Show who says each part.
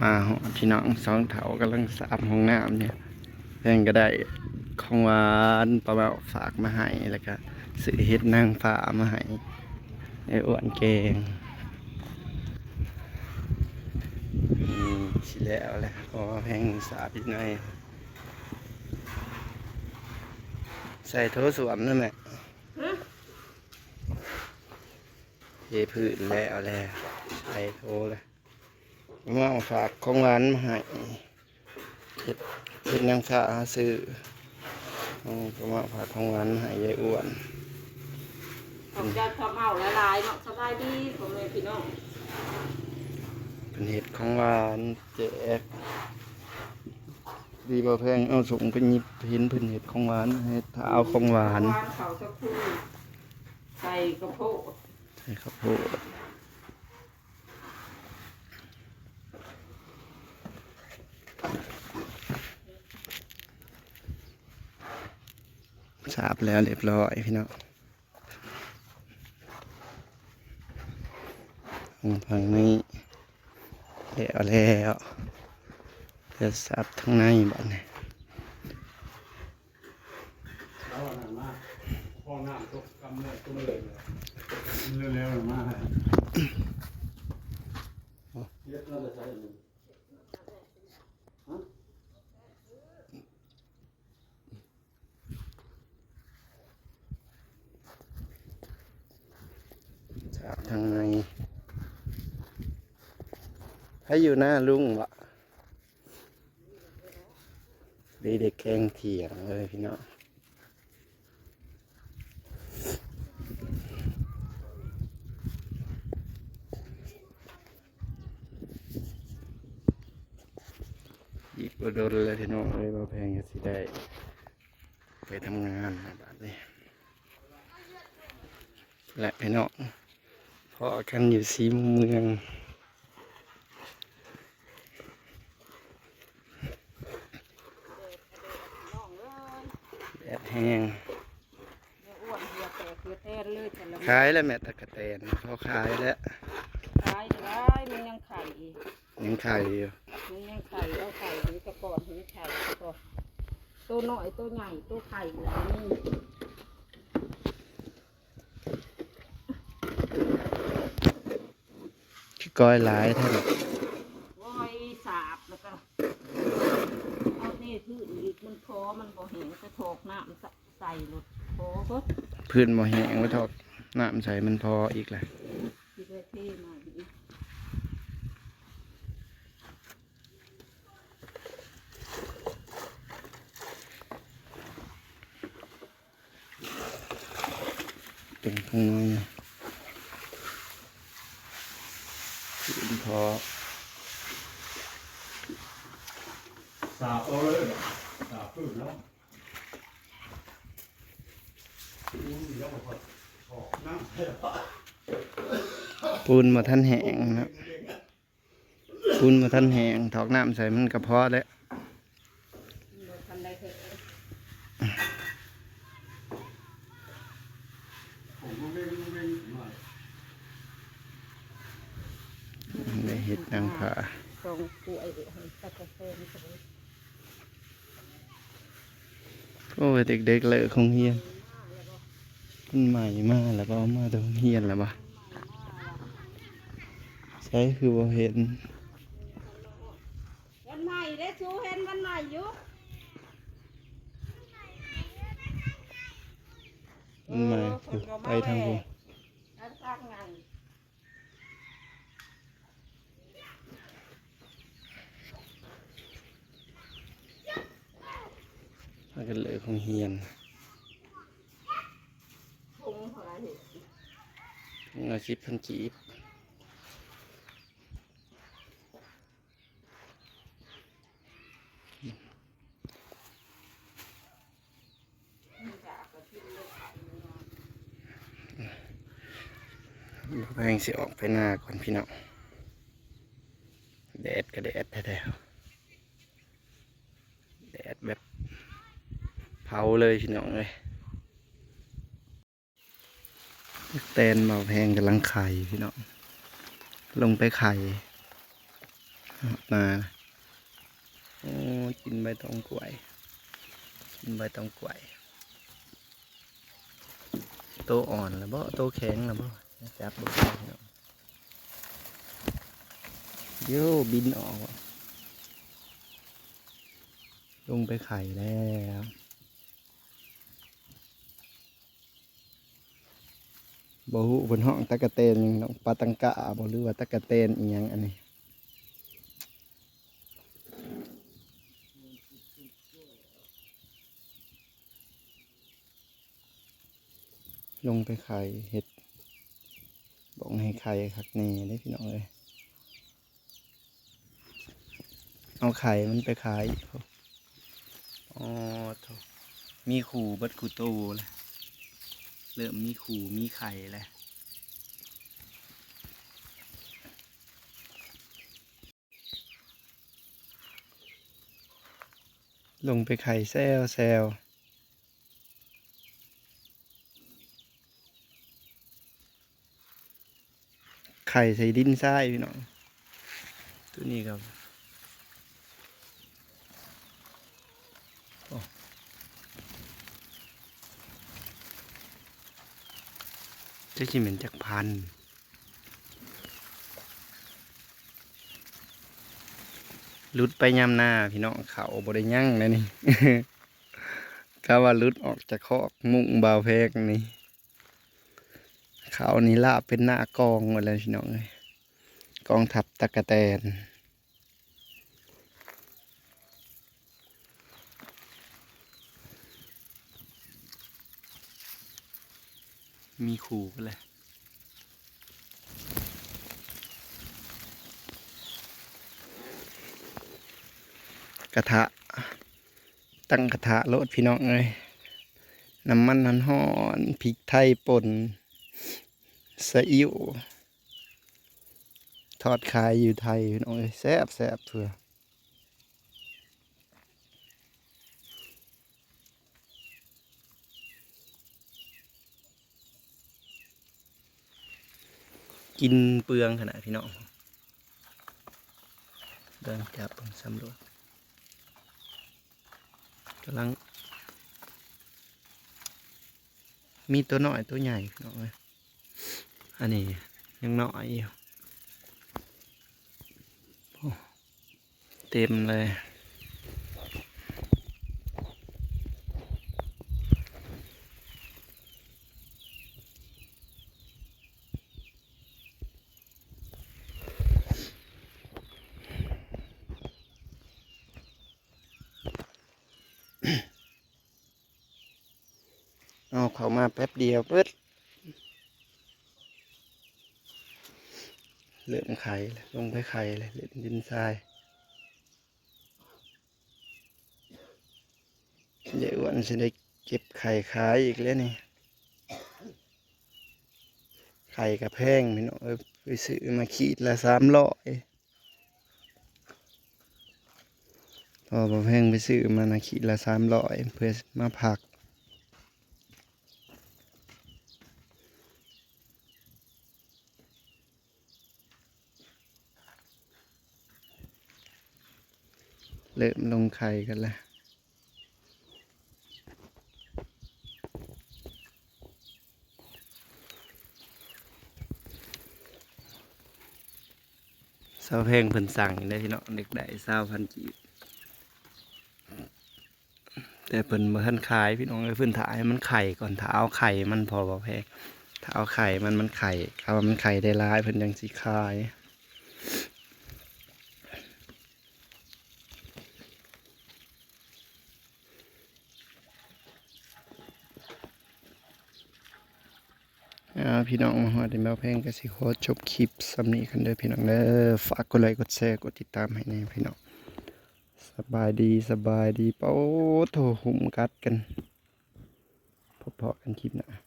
Speaker 1: มาหอพี่น้องสองเถากำลังสาบห้องน้ำเนี่ยเพื่อนก็ได้ของหวานปลาเบาฝากมาให้แล้วก็ซื้อเฮ็ดนางฟ้ามาให้ไอ้อ้วนเกงนี่สิแล้วแหละเพราะว่าแพงสาบอีกหน่อยใส่โถสวมนั่นแหละเทพื้นแล้วแหละใส่โถเลย มาเอาฝากของหวานมาให้เฮ็ดเฮ็ดนางฟ้าหาซื้ออืมก็มาฝากของหวานมาให้ยายอ้วน
Speaker 2: ผมจะทำเอาละลายเนาะสบายดีผมเลยพี่น้อง
Speaker 1: เป็นเห็ดของหวานแจกดีบ่แพงเอาส่งไปหยิบเห็นเพิ่นเห็ดของหวานให้ถ้าเอาของหวาน
Speaker 2: หวานเขาสักครู่ใส่กระโพด
Speaker 1: ใช่ครับโพดาบแล้วเรียบร้อยพี่น้องทางฝั่งนี้แล้วแล้วเดี๋ยวสาบทั้งในบ้านนี้
Speaker 3: แล้วอันนั้นมาห้องน้ำตกกำเนิดตัวเลยเร็วๆมาเยอะแล้วจะใช้ อันนี้
Speaker 1: สาบทางในให้อยู่หน้าลุงวะดีเด็กแกงเถียงเลยพี่น้องหยิบโดนเลยพี่น้องเลยมาแพงก็สิได้ไปทำงานในบ้านนี้และพี่น้อง พอกันอยู่สีมุมเมือง
Speaker 2: น้องเอ้ย
Speaker 1: แดดแห้ง
Speaker 2: เดี๋ยวอ้วนเหี่ยวแตกเหี่ยวแตนเลยแต่ละ
Speaker 1: ขายแล้วแม่ตะกะแตนเขาขายแล้ว
Speaker 2: ขายได้มันยังไข่อีก
Speaker 1: ยังขายอยู่
Speaker 2: มันยังไข่เอาไข่หรือกระปอนหรือไข่กระปอนตัวน้อยตัวใหญ่ตัวไข่อยู่นี่
Speaker 1: คือก้อยหลายท่าน
Speaker 2: วอยสาบแล้วก็เอานี่ทื่นอีกมันพอมันบ่แห้งจะโถกน้ำใส่รถพอก็
Speaker 1: พื้นบ่แห้งไว้ทอดน้ำใส่มันพออีกแหละ
Speaker 2: ที่ได้เท่มาดี
Speaker 1: เป็นข้างในพื้น พอ
Speaker 3: สาบเอาเลยสาบพื้นแล้วอุ้ยแล้วก็ออกน้ำให้ละ
Speaker 1: ปูนมาท่านแหงนะปูนมาท่านแหงถอกน้ำใส่มันกระเพาะแล้ว
Speaker 2: บ่ทันได้เถอะ
Speaker 3: ผมก็เร่งเร่งมา
Speaker 1: ได้เห็ด นางผา
Speaker 2: ตรงป่วยให้ตะกะเตนสวย
Speaker 1: โอ้ยเด็กๆเลยคงเฮียนมันใหม่มากแล้วก็เอามาตรงเฮียนแล้วปะใช่คือบ่เห็น
Speaker 2: วันใหม่ได้ชูเห็นวันใหม่อยู่
Speaker 1: มันใหม่คือไปทางผม
Speaker 2: แล้วสร้า
Speaker 1: กันเลยคงเฮียน
Speaker 2: งเท่าไหร่เห็น
Speaker 1: เงาชิบพันจีบแพงสิออกไปหน้าก่อนพี่น้องแดดก็แดดแท้ๆแดดแบบเผาเลยพี่น้องเลยแตนเบาแพงกำลังไข่พี่น้อง ลงไปไข่มาโอ้กินใบตองกล้วย กินใบตองกล้วย โตอ่อนแล้วบ่โตแข็งแล้วบ่จับบ่ได้พี่น้องเดี๋ยวบินออก ลงไปไข่แล้ว บ่ฮู้บนห้องตะกะเตนหยังน้องปลาตังกะบ่หรือว่าตะกะเตนอีหยังอันนี้ลงไปไข่เห็ดบอกให้ไข่คักแน่ได้พี่น้องเลยเอาไข่มันไปขายอ๋อโถมีขู่บัดขู่โตเลย เริ่มมีขู่มีไข่แล้วลงไปไข่แซวแซวไข่ใส่ดินทรายพี่น้องตัวนี้ครับ จะชิเหม็นจากพันธุ์ลุดไปย่ำหน้าพี่น้องเขาบริยั่งนะนี่ก็ว่าลุดออกจากคอกมุ่งเบาเพกนี่เขานี่ลาบเป็นหน้ากองหมดเลยพี่น้องเลยกองทับตะกะแตน มีขู่กันเลยกระทะ ตั้งกระทะโลดพี่น้องเลยน้ำมันนันหอนพริกไทยป่นซีอิ๊วทอดขายอยู่ไทยพี่น้องเอ้ยแซ่บแซ่บเถื่อ กินเปลืองขนาดพี่น้องเดินจับสำรวจกำลัง มีตัวน้อยตัวใหญ่พี่น้องเอ้ยอันนี้ยังน้อยอยู่เต็มเลย เขามาแป๊บเดียวเปิดเลื่อมไข่ลงไปไข่เลยเล่นดินทรายเดี๋ยวอ้วันจะได้เก็บไข่ขายอีกแล้วนี่ไข่กระแพงพี่น้องเอ้ยไปซื้อมาขีดละสามร้อยพอบ่แพงไปซื้อมานะขีดละสามร้อยเพื่อมาผัก เริ่มลงไข่กันแล้วเศร้าเพลงเพิ่นสั่งได้ที่เนาะเด็กได้เศร้าพันกีแต่เพิ่นบ่ทันขายพี่น้องเอ้ยเพิ่นถ่ายมันไข่ก่อนถ้าเอาไข่มันพอบ่แพงถ้าเอาไข่มันมันไข่ถ้าว่ามันไข่ได้ร้ายเพิ่นยังสิขาย พี่น้องมาหอดในแมวแพงกสิโคจบคลิปสำนี้กันเด้อพี่น้องเด้อฝากกดไลค์กดแชร์กดติดตามให้แน่พี่น้องสบายดีสบายดีเป้าโถหุ่มกัดกันพบๆกันคลิปหน้า